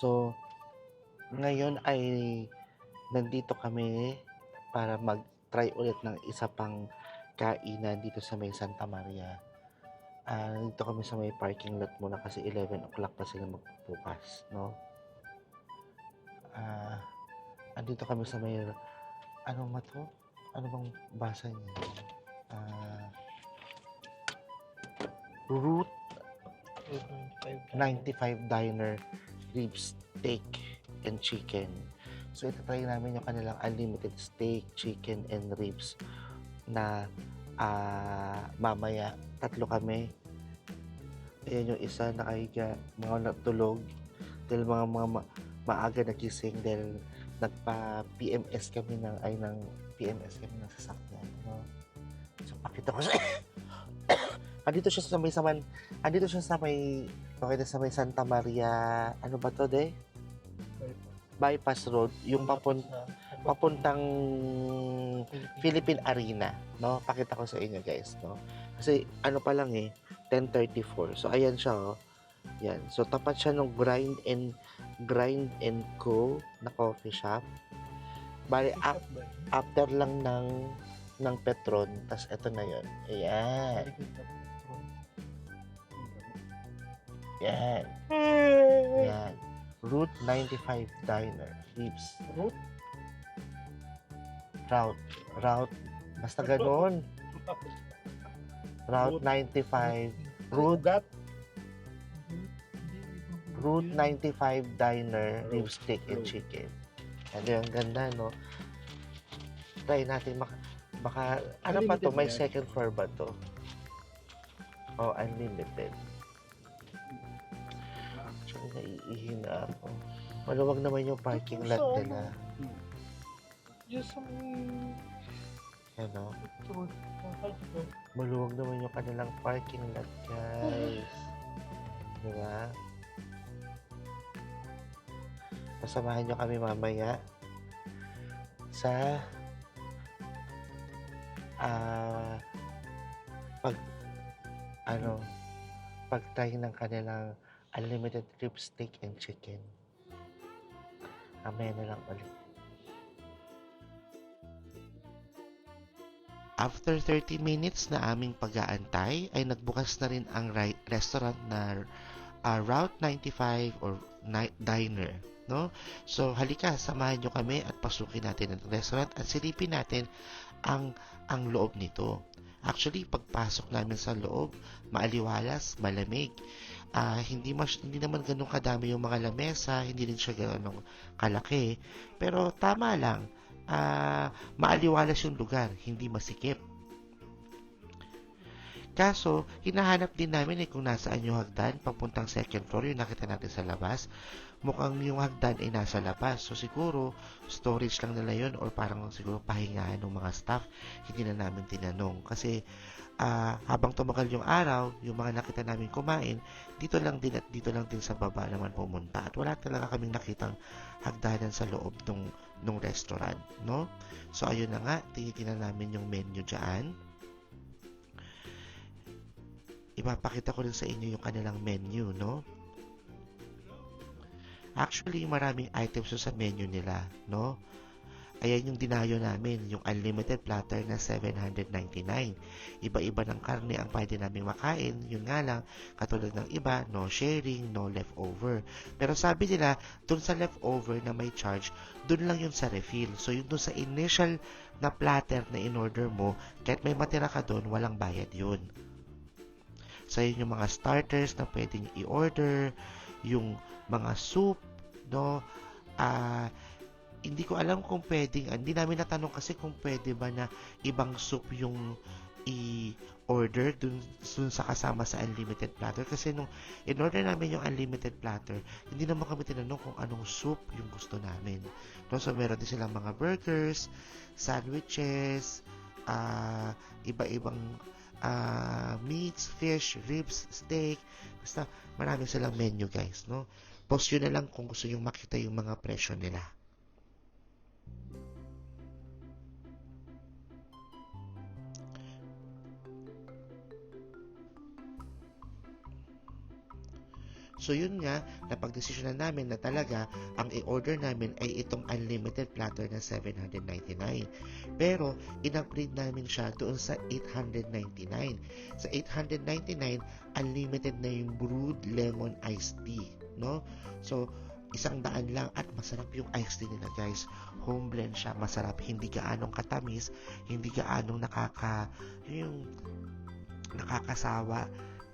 So, ngayon ay nandito kami para mag-try ulit ng isa pang kainan dito sa may Santa Maria. Ah, nandito kami sa may parking lot muna kasi 11 o'clock pa sila magbukas, no? Ah, andito kami sa may ano ba to? Ano bang basa niya? Ah, Route 95 Diner Rib Steak and Chicken. So, ito try namin yung kanilang unlimited steak, chicken, and ribs na ah, mamaya tatlo kami. Ayan yung isa nakahiga, mga natulog dahil mga mga ma- maaga nagising dahil nagpa-PMS kami ng ay ng PMS kami ng sasakyan. No? So, pakita ko siya. andito siya sa may saman, andito siya sa may, okay sa may Santa Maria, ano ba to, de? Bypass Road, yung papun, papuntang Philippine Arena, no? Pakita ko sa inyo, guys, no? Kasi ano pa lang eh, 10:34. So ayan siya, oh. Yan. So tapat siya ng Grind and Grind and Co na coffee shop. Bali ap- after lang ng ng Petron, tas eto na 'yon. Ayan. Yan. Yan. Route 95 Diner. Ribs. Route? Route. Route. Basta ganun. Route 95. Route, That? Route 95 Diner. Rib steak and chicken. Ano yung ganda, no? Try natin. Baka, baka ano pa to? May second floor ba to? Oh, unlimited. Actually, naiihi na ako. Maluwag naman yung parking lot So, nila. Just some... Ano? Route. Maluwag naman yung kanilang parking lot, guys. Di ba? Pasamahan nyo kami mamaya sa ah pag ano pag try ng kanilang unlimited rib steak and chicken. Mamaya na lang ulit. After 30 minutes na aming pag-aantay, ay nagbukas na rin ang restaurant na ah, Route 95 or Ni- Diner. No? So, halika, samahan nyo kami at pasukin natin ang restaurant at silipin natin ang, ang loob nito. Actually, pagpasok namin sa loob, maaliwalas, malamig. Ah, hindi mas hindi naman ganun kadami yung mga lamesa, hindi rin siya ganun kalaki. Pero tama lang. Ah, maaliwalas yung lugar, hindi masikip. Kaso, hinahanap din namin eh kung nasaan yung hagdan papuntang second floor, yung nakita natin sa labas. Mukhang yung hagdan ay nasa labas. So, siguro, storage lang nila yun or parang siguro pahingahan ng mga staff. Hindi na namin tinanong. Kasi, ah, habang tumagal yung araw, yung mga nakita namin kumain, dito lang din at dito lang din sa baba naman pumunta. At wala talaga kaming nakitang hagdanan sa loob ng nung restaurant, no? So, ayun na nga, tinitingnan namin yung menu dyan. Ipapakita ko rin sa inyo yung kanilang menu, no? Actually, maraming items sa menu nila, no? Ayan yung dinayo namin, yung unlimited platter na 799. Iba-iba ng karne ang pwede namin makain. Yun nga lang, katulad ng iba, no sharing, no leftover. Pero sabi nila, dun sa leftover na may charge, dun lang yun sa refill. So, yun dun sa initial na platter na in-order mo, kahit may matira ka dun, walang bayad yun. So, yun yung mga starters na pwedeng i-order, yung mga soup, no? Ah, hindi ko alam kung pwedeng, ah, hindi namin natanong kasi kung pwede ba na ibang soup yung i-order dun, dun sa kasama sa unlimited platter. Kasi nung in-order namin yung unlimited platter, hindi naman kami tinanong kung anong soup yung gusto namin. No? So, meron din silang mga burgers, sandwiches, ah, iba-ibang ah, meats, fish, ribs, steak. Basta marami silang menu guys. No? Post yun na lang kung gusto nyo makita yung mga presyo nila. So yun nga, napagdesisyonan namin na talaga ang i-order namin ay itong unlimited platter na 799. Pero in-upgrade namin siya doon sa 899. Sa 899, unlimited na yung brewed lemon iced tea, no? So isang daan lang at masarap yung iced tea nila guys. Home blend siya masarap. Hindi gaanong katamis hindi gaanong nakaka yung nakakasawa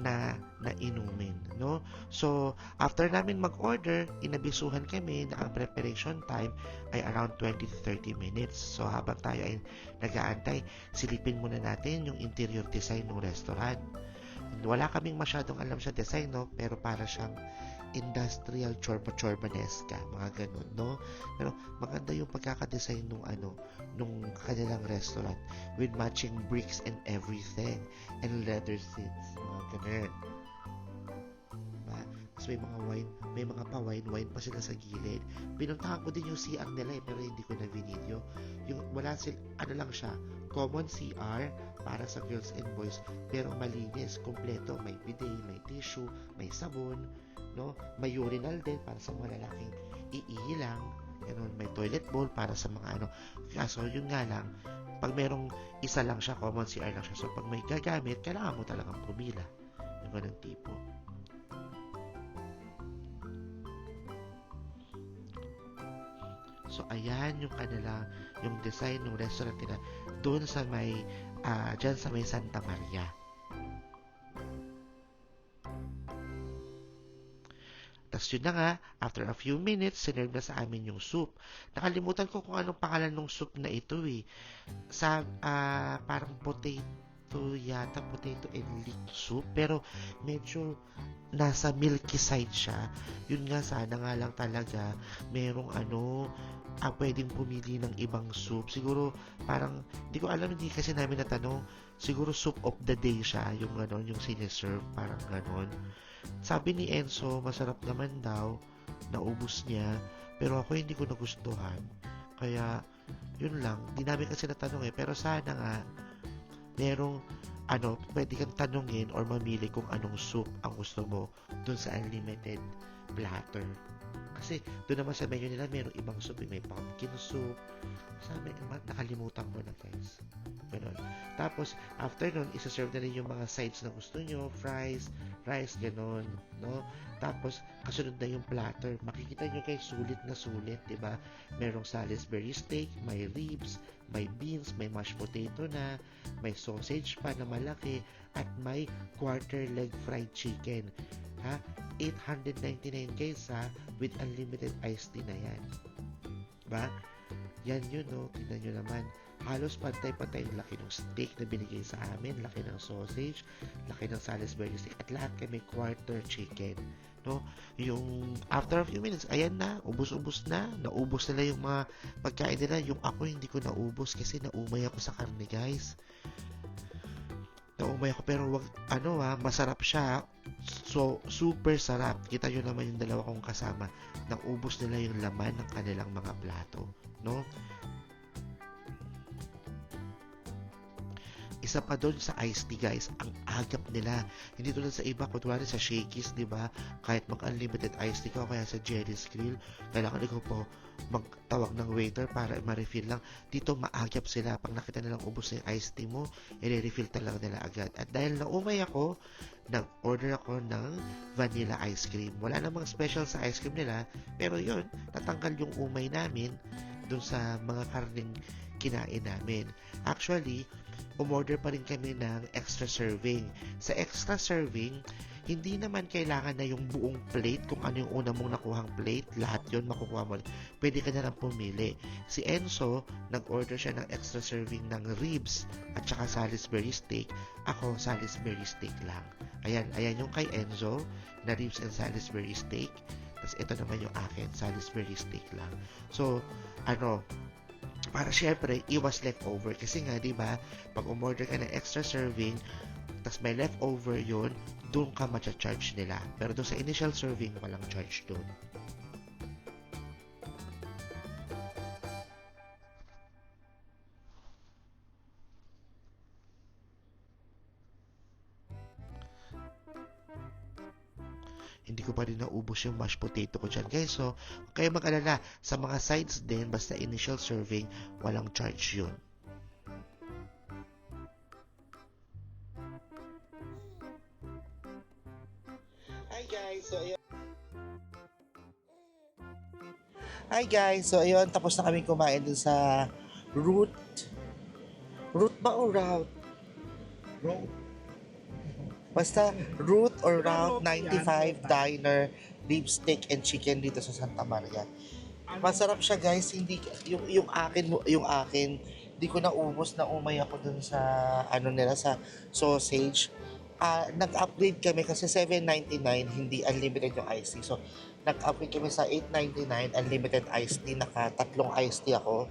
na na inumin no? So after namin mag-order inabisuhan kami na ang preparation time ay around 20 to 30 minutes. So habang tayo ay nag-aantay silipin muna natin yung interior design ng restaurant. Wala kaming masyadong alam sa design no? Pero para siyang industrial chorba-chorbanesca, mga ganun, no? Pero maganda yung pagkakadesign nung ano, nung kanilang restaurant with matching bricks and everything and leather seats, mga ganun. May mga wine, may mga pa-wine-wine pa sila sa gilid. Pinuntahan ko din yung CR nila eh, pero hindi ko na video. Yung wala sil, ano lang siya, common CR para sa girls and boys, pero malinis, kompleto, may bidet, may tissue, may sabon, no? May urinal din para sa mga lalaking iihi lang. Ganun, may toilet bowl para sa mga ano. Kaso, yun nga lang, pag merong isa lang siya, common CR lang siya. So, pag may gagamit, kailangan mo talagang pumila. Yung ganun tipo. So, ayan yung kanila, yung design ng restaurant nila doon sa may, ah, dyan sa may Santa Maria. Tapos yun na nga, after a few minutes, sinerve na sa amin yung soup. Nakalimutan ko kung anong pangalan ng soup na ito eh. Sa, ah, parang potato yata, potato and leek soup. Pero medyo nasa milky side siya. Yun nga, sana nga lang talaga merong ano, ah, pwedeng pumili ng ibang soup. Siguro, parang, hindi ko alam, hindi kasi namin natanong. Siguro soup of the day siya, yung ganon, yung siniserve, parang ganon. Sabi ni Enzo, masarap naman daw, naubos niya, pero ako hindi ko nagustuhan. Kaya, yun lang. Di namin kasi natanong eh, pero sana nga, merong, ano, pwede kang tanungin or mamili kung anong soup ang gusto mo dun sa unlimited platter. Kasi doon naman sa menu nila, merong ibang soup. eh. May pumpkin soup. Sabi, nakalimutan ko na guys. Ganun. Tapos, after nun, isa-serve na rin yung mga sides na gusto nyo. Fries, rice, ganun. No? Tapos, kasunod na yung platter. Makikita nyo guys, sulit na sulit. 'di ba Merong Salisbury steak, may ribs, may beans, may mashed potato na, may sausage pa na malaki, at may quarter leg fried chicken. Ha? 899 guys ha, with unlimited iced tea na yan. Ba? Yan yun no, tingnan nyo naman. Halos pantay-pantay yung laki ng steak na binigay sa amin, laki ng sausage, laki ng Salisbury steak, at lahat kami quarter chicken. No? Yung after a few minutes, ayan na, ubus-ubus na, naubos nila yung mga pagkain nila. Yung ako hindi ko naubos kasi naumay ako sa karne guys. Naumay ako pero wag, ano ha, masarap siya. So, super sarap. Kita nyo naman yung dalawa kong kasama. Naubos nila yung laman ng kanilang mga plato. No? Isa pa doon sa iced tea guys, ang agap nila. Hindi tulad sa iba, kunwari sa Shakey's, di ba? Kahit mag-unlimited iced tea ka, o kaya sa Jerry's Grill, kailangan ikaw po magtawag ng waiter para ma-refill lang. Dito maagap sila. Pag nakita nilang ubos na yung iced tea mo, i-refill talaga nila agad. At dahil naumay ako, nag-order ako ng vanilla ice cream. Wala namang special sa ice cream nila, pero yun, tatanggal yung umay namin dun sa mga karning kinain namin. Actually, umorder pa rin kami ng extra serving. Sa extra serving, hindi naman kailangan na yung buong plate, kung ano yung una mong nakuhang plate, lahat yon makukuha mo. Pwede ka na lang pumili. Si Enzo, nag-order siya ng extra serving ng ribs at saka Salisbury steak. Ako, Salisbury steak lang. Ayan, ayan yung kay Enzo, na ribs and Salisbury steak. Tapos ito naman yung akin, Salisbury steak lang. So, ano, para syempre, iwas leftover. Kasi nga, di ba, pag umorder ka ng extra serving, tas may leftover yun, doon ka matcha-charge nila. Pero doon sa initial serving, walang charge doon. Naubos yung mashed potato ko dyan guys. So, huwag kayo mag-alala. Sa mga sides din, basta initial serving, walang charge yun. Hi guys, so ayun. Hi guys, so ayun, tapos na kami kumain dun sa root. Root ba o route? Route. Basta root or route 95 diner, beef steak and chicken dito sa Santa Maria. Masarap siya guys, hindi yung yung akin yung akin hindi ko naubos na umay ako dun sa ano nila sa sausage. Ah, nag-upgrade kami kasi 7.99 hindi unlimited yung iced tea. So, nag-upgrade kami sa 8.99 unlimited iced tea. Naka tatlong iced tea ako.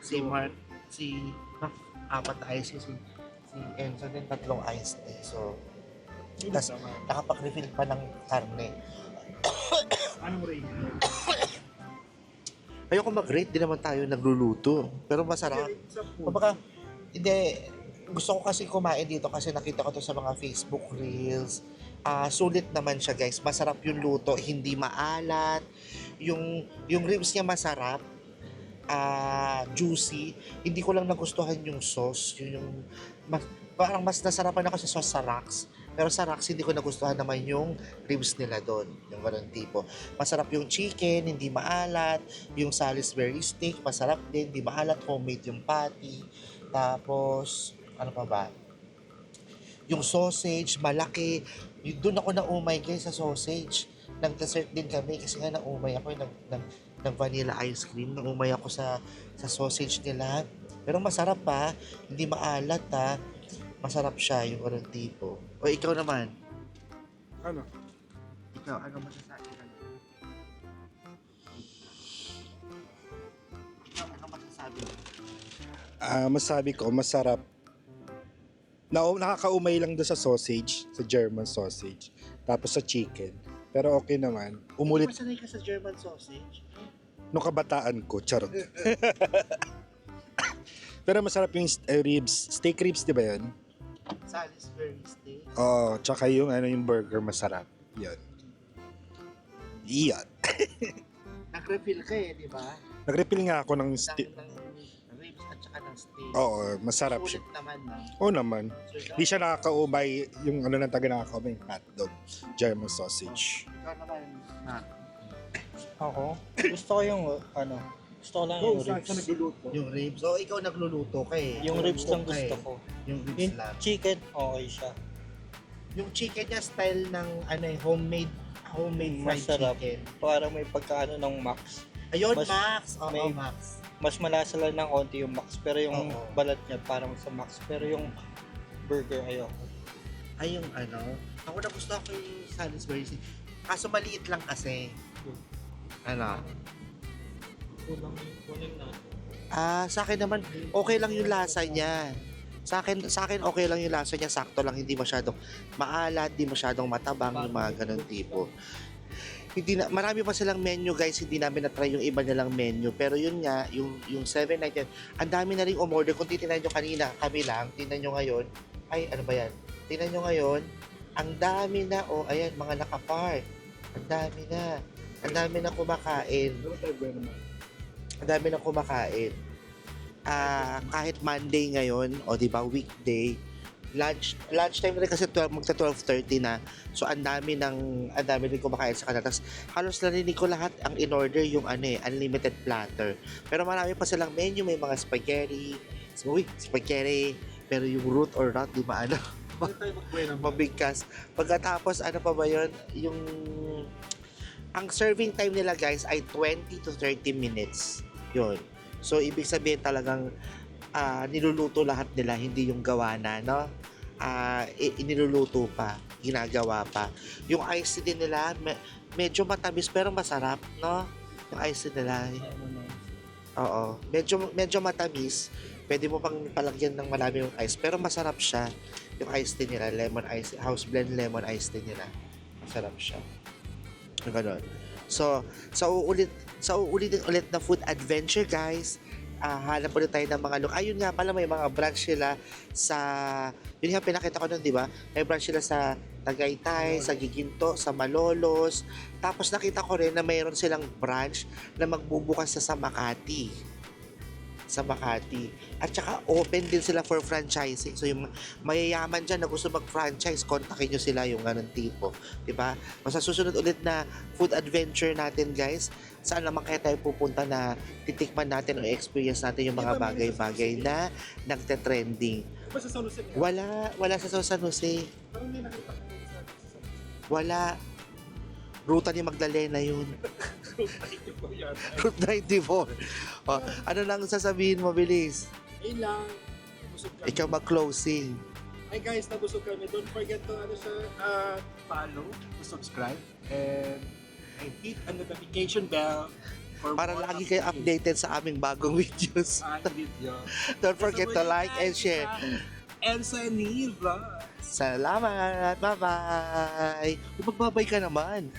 Si Mark, si Mark, apat na iced tea. Si, si Enzo din tatlong iced tea. So, tas nakapag-refill pa ng karne. Anong rate? Ayoko mag-rate, di naman tayo nagluluto. Pero masarap. Baka, hindi, gusto ko kasi kumain dito kasi nakita ko to sa mga Facebook Reels. Ah, sulit naman siya guys. Masarap yung luto, hindi maalat. Yung, yung ribs niya masarap. Ah, juicy. Hindi ko lang nagustuhan yung sauce. Yung, yung mas, parang mas nasarapan ako sa sauce sa Rax. Pero sa Rax, hindi ko nagustuhan naman yung ribs nila doon. Yung ganun tipo. Masarap yung chicken, hindi maalat. Yung Salisbury steak, masarap din. Hindi maalat. Homemade yung patty. Tapos, ano pa ba? Yung sausage, malaki. Yung, doon ako naumay guys sa sausage. Nag-dessert din kami kasi nga naumay ako. Nag, nag, nag vanilla ice cream. Naumay ako sa, sa sausage nila. Pero masarap pa. Hindi maalat ha. Masarap siya yung ganun tipo. O ikaw naman. Ano? Ikaw, ano masasabi ka? Ikaw, ano masasabi mo? Ah, masabi ko, masarap. Na nakakaumay lang doon sa sausage, sa German sausage. Tapos sa chicken. Pero okay naman. Umulit masanay ka sa German sausage? nung kabataan ko, charot. Pero masarap yung eh, ribs. Steak ribs, di ba yun? Salisbury steak. Oo, tsaka yung, ano, yung burger masarap. Yan. Yan. Nag-refill ka eh, di ba? Nag-refill nga ako ng Ng, steak. ng ribs at saka ng steak. Oo, masarap siya. Sulit naman na. Oo naman. So, Di siya nakakaumay yung ano ng taga nakakaumay, hotdog, German sausage. ikaw naman, na, Ako? Gusto ko yung, ano, gusto ko lang yung ribs. yung ribs. O, ikaw nagluluto ka eh. Yung ribs lang ka gusto eh. ko. Yung ribs Yung lang. chicken, okay siya. Yung chicken niya style ng ano eh, homemade homemade fried Masarap. chicken. Parang may pagkaano ng max. Ayun, Mas- Max. Oo, may- Max. Mas malasa lang ng konti yung max. Pero yung Oo. balat niya parang sa max. Pero yung burger ayoko. Ay, yung ano. Ako na gusto ko yung Salisbury. Kaso maliit lang kasi. Ano? Kulang, kunin na. Ah, sa akin naman, okay lang yung lasa niya. Sa akin, sa akin okay lang yung lasa niya, sakto lang, hindi masyadong maalat, hindi masyadong matabang, yung mga ganun tipo. Hindi na, marami pa silang menu guys, hindi namin na-try yung iba nilang menu. Pero yun nga, yung, yung 790, ang dami na rin umorder. Kung titignan nyo kanina, kami lang, tingnan nyo ngayon, ay ano ba yan? Tingnan nyo ngayon, ang dami na, oh, ayan, mga nakapark. Ang dami na. Ang dami na kumakain ang dami na kumakain. Ah, kahit Monday ngayon, o di ba, weekday, lunch lunch time rin kasi 12 magta 12:30 na. So ang dami ng ang dami rin kumakain sa kanila. Tapos halos narinig ko lahat ang in-order yung ano eh, unlimited platter. Pero marami pa silang menu, may mga spaghetti, so, uy, spaghetti, pero yung root or not, di ba ano, mabigkas. Pagkatapos, ano pa ba yun? Yung, ang serving time nila guys ay 20 to 30 minutes. Yun. So, ibig sabihin talagang ah, niluluto lahat nila, hindi yung gawa na, no? I- iniluluto pa, ginagawa pa. Yung ice din nila, me- medyo matamis pero masarap, no? Yung ice nila, Oo. Medyo medyo matamis. Pwede mo pang palagyan ng marami yung ice. Pero masarap siya. Yung ice tea nila. Lemon ice. House blend lemon ice tea nila. Masarap siya. Ganon. So, sa uulit sa uulitin ulit na food adventure guys. ah, hanap ulit tayo ng mga look. Ayun nga pala, may mga branch sila sa, yun nga pinakita ko nun, di ba? May branch sila sa Tagaytay, sa Giginto, sa Malolos. Tapos nakita ko rin na mayroon silang branch na magbubukas sa, sa Makati sa Makati. At saka open din sila for franchising. So yung mayayaman dyan na gusto mag-franchise, kontakin nyo sila yung ganun tipo. 'Di ba? O sa susunod ulit na food adventure natin guys, saan naman kaya tayo pupunta na titikman natin o experience natin yung mga bagay-bagay na nagte-trending. Ba sa San Jose? Wala, wala sa San Jose. Wala. Ruta ni Magdalena yun. Route 94. O, ano lang sasabihin mo, bilis? Ayun lang. Busog kami. Ikaw mag-closing. Hi guys, nabusog kami. Don't forget to ano sa uh, follow, to subscribe, and, and hit ang notification bell for Para more lagi kayo updated sa aming bagong videos. Ah, video. Don't forget to like and share. Elsa Neil Vlog. Salamat! Bye-bye! Magbabay ka naman.